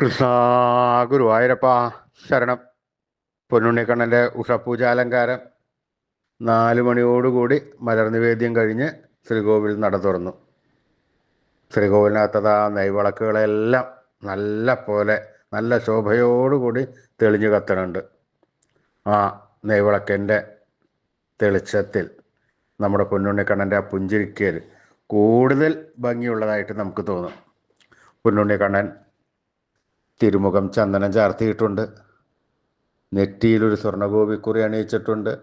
കൃഷ്ണ ഗുരുവായൂരപ്പ ശരണം. പൊന്നുണ്ണിക്കണ്ണന്റെ ഉഷപൂജാലങ്കാരം നാല് മണിയോടുകൂടി മലർനിവേദ്യം കഴിഞ്ഞ് ശ്രീകോവിൽ നട തുറന്നു. ശ്രീകോവിലിനകത്തത് ആ നെയ്വിളക്കുകളെല്ലാം നല്ല പോലെ നല്ല ശോഭയോടുകൂടി തെളിഞ്ഞു കത്തണുണ്ട്. ആ നെയ്വിളക്കിന്റെ തെളിച്ചത്തിൽ നമ്മുടെ പൊന്നുണ്ണിക്കണ്ണന്റെ ആ പുഞ്ചിരിക്കൽ കൂടുതൽ ഭംഗിയുള്ളതായിട്ട് നമുക്ക് തോന്നും. പൊന്നുണ്ണിക്കണ്ണൻ തിരുമുഖം ചന്ദനം ചാർത്തിയിട്ടുണ്ട്. നെറ്റിയിലൊരു സ്വർണഗോപിക്കുറി അണിയിച്ചിട്ടുണ്ട്.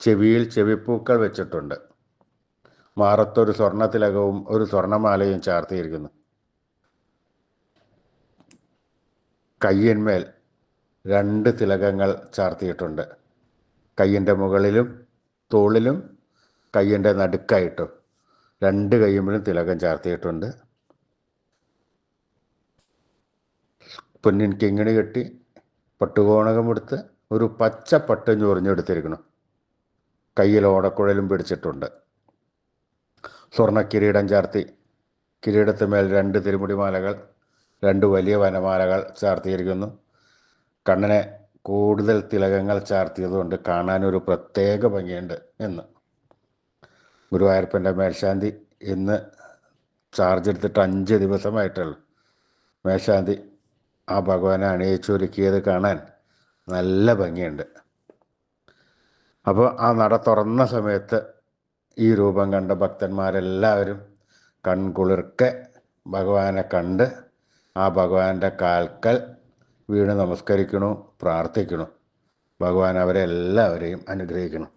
ചെവിയിൽ ചെവിപ്പൂക്കൾ വെച്ചിട്ടുണ്ട്. മാറത്തൊരു സ്വർണത്തിലകവും ഒരു സ്വർണമാലയും ചാർത്തിയിരിക്കുന്നു. കയ്യന്മേൽ രണ്ട് തിലകങ്ങൾ ചാർത്തിയിട്ടുണ്ട്. കയ്യിന്റെ മുകളിലും തോളിലും കയ്യിന്റെ നടുക്കായിട്ടും രണ്ട് കയ്യുമ്പോഴും തിലകം ചാർത്തിയിട്ടുണ്ട്. പൊന്നിൻ കിങ്ങിണി കെട്ടി പട്ടുകോണകമെടുത്ത് ഒരു പച്ച പട്ട് ചൊറിഞ്ഞെടുത്തിരിക്കണം. കയ്യിൽ ഓടക്കുഴലും പിടിച്ചിട്ടുണ്ട്. സ്വർണ കിരീടം ചാർത്തി കിരീടത്തിന്മേൽ രണ്ട് തിരുമുടിമാലകൾ രണ്ട് വലിയ വനമാലകൾ ചാർത്തിയിരിക്കുന്നു. കണ്ണനെ കൂടുതൽ തിലകങ്ങൾ ചാർത്തിയതുകൊണ്ട് കാണാനൊരു പ്രത്യേക ഭംഗിയുണ്ട് എന്ന്. ഗുരുവായൂരപ്പന്റെ മേൽശാന്തി ഇന്ന് ചാർജ് എടുത്തിട്ട് അഞ്ച് ദിവസമായിട്ടുള്ളൂ മേൽശാന്തി ആ ഭഗവാനെ അണിയിച്ചൊരുക്കിയത് കാണാൻ നല്ല ഭംഗിയുണ്ട്. അപ്പോൾ ആ നട തുറന്ന സമയത്ത് ഈ രൂപം കണ്ട ഭക്തന്മാരെല്ലാവരും കൺകുളിർക്കെ ഭഗവാനെ കണ്ട് ആ ഭഗവാന്റെ കാൽക്കൽ വീണ് നമസ്കരിക്കണു പ്രാർത്ഥിക്കണു ഭഗവാൻ അവരെ എല്ലാവരെയും അനുഗ്രഹിക്കണം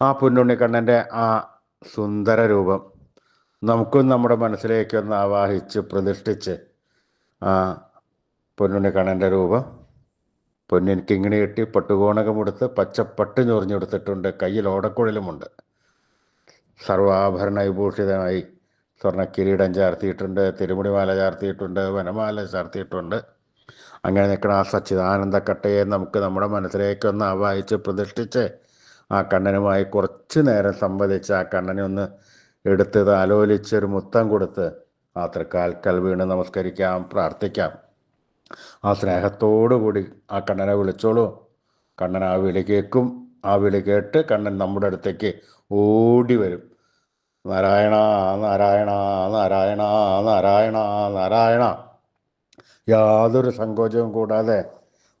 ആ പൊന്നുണ്ണിക്കണ്ണന്റെ ആ സുന്ദര രൂപം നമുക്കും നമ്മുടെ മനസ്സിലേക്കൊന്ന് ആവാഹിച്ച് പ്രതിഷ്ഠിച്ച് ആ പൊന്നുണ്ണിക്കണ്ണന്റെ രൂപം. പൊന്നിൻ കിങ്ങിണി കെട്ടി പട്ടുകോണകമെടുത്ത് പച്ചപ്പട്ട് ഞൊറിഞ്ഞെടുത്തിട്ടുണ്ട്. കയ്യിൽ ഓടക്കുഴലുമുണ്ട്. സർവാഭരണ വിഭൂഷിതമായി സ്വർണ കിരീടം ചാർത്തിയിട്ടുണ്ട്. തിരുമുടിമാല ചാർത്തിയിട്ടുണ്ട്. വനമാല ചാർത്തിയിട്ടുണ്ട്. അങ്ങനെ നിൽക്കുന്ന ആ സച്ചിദാനന്ദ കട്ടയെ നമുക്ക് നമ്മുടെ മനസ്സിലേക്കൊന്ന് ആവാഹിച്ച് പ്രതിഷ്ഠിച്ച് ആ കണ്ണനുമായി കുറച്ച് നേരം സംവദിച്ച് ആ കണ്ണനെ ഒന്ന് എടുത്ത് ആലോലിച്ചൊരു മുത്തം കൊടുത്ത് ആ തൃക്കാൽക്കൽ വീണ് നമസ്കരിക്കാം പ്രാർത്ഥിക്കാം. ആ സ്നേഹത്തോടുകൂടി ആ കണ്ണനെ വിളിച്ചോളൂ. കണ്ണൻ ആ വിളി കേൾക്കും ആ വിളി കേട്ട് കണ്ണൻ നമ്മുടെ അടുത്തേക്ക് ഓടി വരും നാരായണ നാരായണ നാരായണ നാരായണ നാരായണ. യാതൊരു സങ്കോചവും കൂടാതെ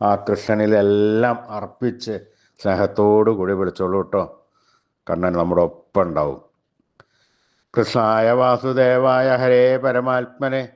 ആ കൃഷ്ണനിലെല്ലാം അർപ്പിച്ച് സ്നേഹത്തോടു കൂടി വിളിച്ചോളൂ കേട്ടോ. കണ്ണൻ നമ്മുടെ ഒപ്പം ഉണ്ടാവും കൃഷ്ണായ വാസുദേവായ ഹരേ പരമാത്മനെ.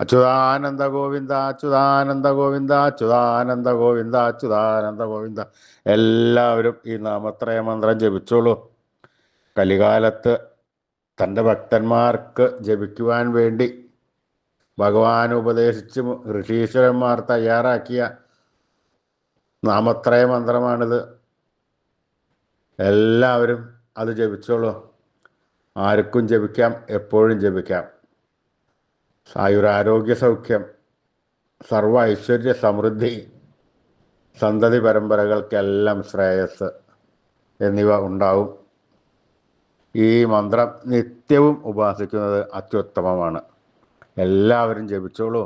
അച്യുതാനന്ദ ഗോവിന്ദ അച്യുതാനന്ദ ഗോവിന്ദ അച്യുതാനന്ദ ഗോവിന്ദ അച്യുതാനന്ദ ഗോവിന്ദ. എല്ലാവരും ഈ നാമത്രയ മന്ത്രം ജപിച്ചോളൂ. കലികാലത്ത് തന്റെ ഭക്തന്മാർക്ക് ജപിക്കുവാൻ വേണ്ടി ഭഗവാൻ ഉപദേശിച്ച് ഋഷീശ്വരന്മാർ തയ്യാറാക്കിയ നാമത്രയ മന്ത്രമാണിത്. എല്ലാവരും അത് ജപിച്ചോളൂ. ആർക്കും ജപിക്കാം എപ്പോഴും ജപിക്കാം. ആയുരാരോഗ്യ സൗഖ്യം സർവ ഐശ്വര്യ സമൃദ്ധി സന്തതി പരമ്പരകൾക്കെല്ലാം ശ്രേയസ് എന്നിവ ഉണ്ടാവും. ഈ മന്ത്രം നിത്യവും ഉപാസിക്കുന്നത് അത്യുത്തമമാണ്. എല്ലാവരും ജപിച്ചോളൂ.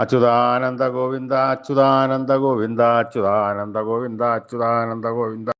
അച്യുതാനന്ദ ഗോവിന്ദ അച്യുതാനന്ദ ഗോവിന്ദ അച്യുതാനന്ദ ഗോവിന്ദ അച്യുതാനന്ദ ഗോവിന്ദ.